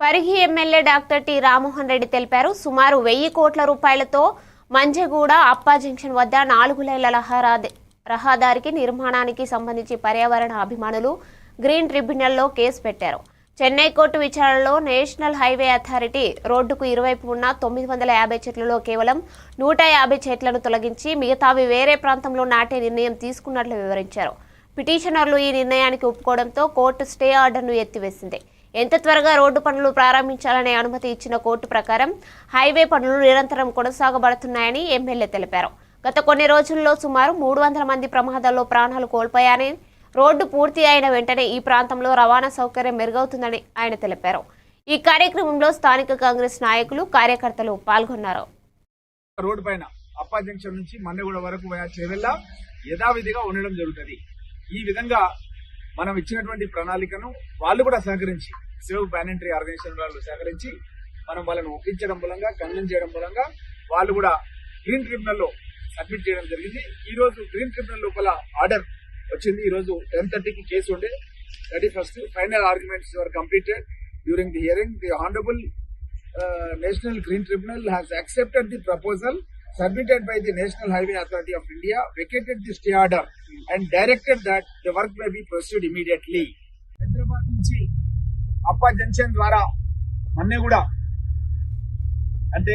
Parigi MLA doctor T Rammohan Reddy తెలిపారు సుమారు వెయ్యి కోట్ల రూపాయలతో మంజగూడ అప్పా జంక్షన్ వద్ద నాలుగు లైల రహదారి రహదారికి నిర్మాణానికి సంబంధించి పర్యావరణ అభిమానులు గ్రీన్ ట్రిబ్యునల్లో కేసు పెట్టారు. చెన్నై కోర్టు విచారణలో నేషనల్ హైవే అథారిటీ రోడ్డుకు ఇరువైపు ఉన్న తొమ్మిది వందల యాభై చెట్లలో కేవలం నూట యాభై చెట్లను తొలగించి మిగతావి వేరే ప్రాంతంలో నాటే నిర్ణయం తీసుకున్నట్లు వివరించారు. పిటిషనర్లు ఈ నిర్ణయానికి ఒప్పుకోవడంతో కోర్టు స్టే ఆర్డర్ను ఎత్తివేసింది. ఎంత త్వరగా రోడ్డు పనులు ప్రారంభించాలనే అనుమతి ఇచ్చిన కోర్టు ప్రకారం హైవే పనులు నిరంతరం కొనసాగబడుతున్నాయని ఎమ్మెల్యే తెలిపారు. గత కొన్ని రోజుల్లో సుమారు మూడు వందల మంది ప్రమాదాల్లో ప్రాణాలు కోల్పోయారని రోడ్డు పూర్తి అయిన వెంటనే ఈ ప్రాంతంలో రవాణా సౌకర్యం మెరుగవుతుందని ఆయన తెలిపారు. ఈ కార్యక్రమంలో స్థానిక కాంగ్రెస్ నాయకులు కార్యకర్తలు పాల్గొన్నారు. రోడ్డు పైన అప్పా జంక్షన్ నుంచి మన్నెగూడ వరకు పోయే యథావిధిగా ఉండడం జరుగుతుంది. ఈ విధంగా మనం ఇచ్చినటువంటి ప్రణాళికను వాళ్ళు కూడా సహకరించి సేవ్ ప్లానెటరీ ఆర్గనైజేషన్ వాళ్ళు సహకరించి మనం వాళ్ళని ఒప్పించడం మూలంగా కన్విన్స్ చేయడం మూలంగా వాళ్ళు కూడా గ్రీన్ ట్రిబ్యునల్లో సబ్మిట్ చేయడం జరిగింది. ఈ రోజు గ్రీన్ ట్రిబ్యునల్ లోపల ఆర్డర్ వచ్చింది. ఈ రోజు టెన్ థర్టీకి కేసు ఉండే. Thirty first final arguments are completed during the hearing the honourable national green tribunal has accepted the proposal submitted by the national highway authority of India vacated the stay order and directed that the work may be proceed immediately Hyderabad నుంచి Appa junction ద్వారా మన్నెగూడ అంటే